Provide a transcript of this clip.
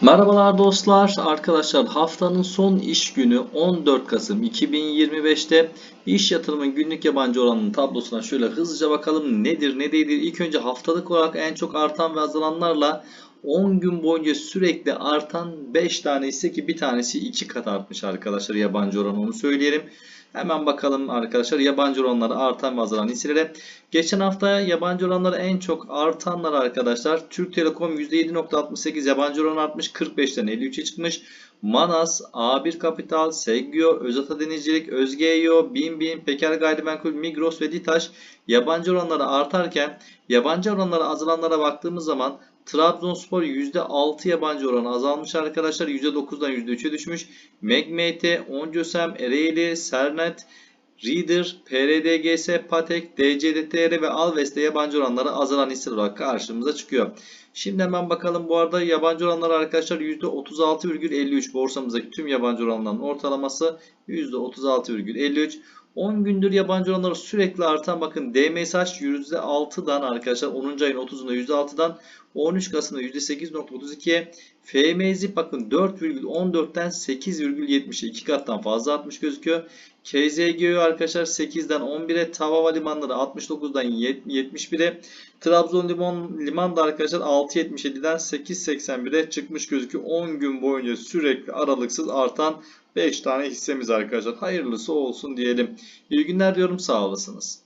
Merhabalar dostlar. Arkadaşlar haftanın son iş günü 14 Kasım 2025'te iş yatırımın günlük yabancı oranının tablosuna şöyle hızlıca bakalım nedir ne değildir. İlk önce haftalık olarak en çok artan ve azalanlarla 10 gün boyunca sürekli artan 5 tane ise ki bir tanesi 2 kat artmış arkadaşlar yabancı oranı onu söyleyelim. Hemen bakalım arkadaşlar yabancı oranları artan ve azalan hisselere. Geçen hafta yabancı oranları en çok artanlar arkadaşlar. Türk Telekom %7.68 yabancı oran artmış 45'ten 53'e çıkmış. Manas, A1 Kapital, Seggio, Özata Denizcilik, Özgeo, Bin Bin, Peker Gayrimenkul, Migros ve Ditaş yabancı oranları artarken yabancı oranları azalanlara baktığımız zaman Trabzonspor %6 yabancı oranı azalmış arkadaşlar. %9'dan %3'e düşmüş. Megmate, Oncosem, Ereğli, Sernet, Reader, PRDGS, Patek, DCDTR ve Alves'te yabancı oranları azalan hisse olarak karşımıza çıkıyor. Şimdi hemen bakalım bu arada yabancı oranlar arkadaşlar %36,53 borsamızdaki tüm yabancı oranların ortalaması %36,53. 10 gündür yabancı oranları sürekli artan bakın DMSH %6'dan arkadaşlar 10. ayın 30'unda %6'dan 13 Kasım'da %8.32'ye FMZ bakın 4,14'ten 8,70'e 2 kattan fazla artmış gözüküyor. KZGO arkadaşlar 8'den 11'e Tava Havalimanları 69'dan 71'e Trabzon Liman, Liman da arkadaşlar 6.77'den 8.81'e çıkmış gözüküyor. 10 gün boyunca sürekli aralıksız artan 5 tane hissemiz arkadaşlar. Hayırlısı olsun diyelim. İyi günler diyorum sağ olasınız.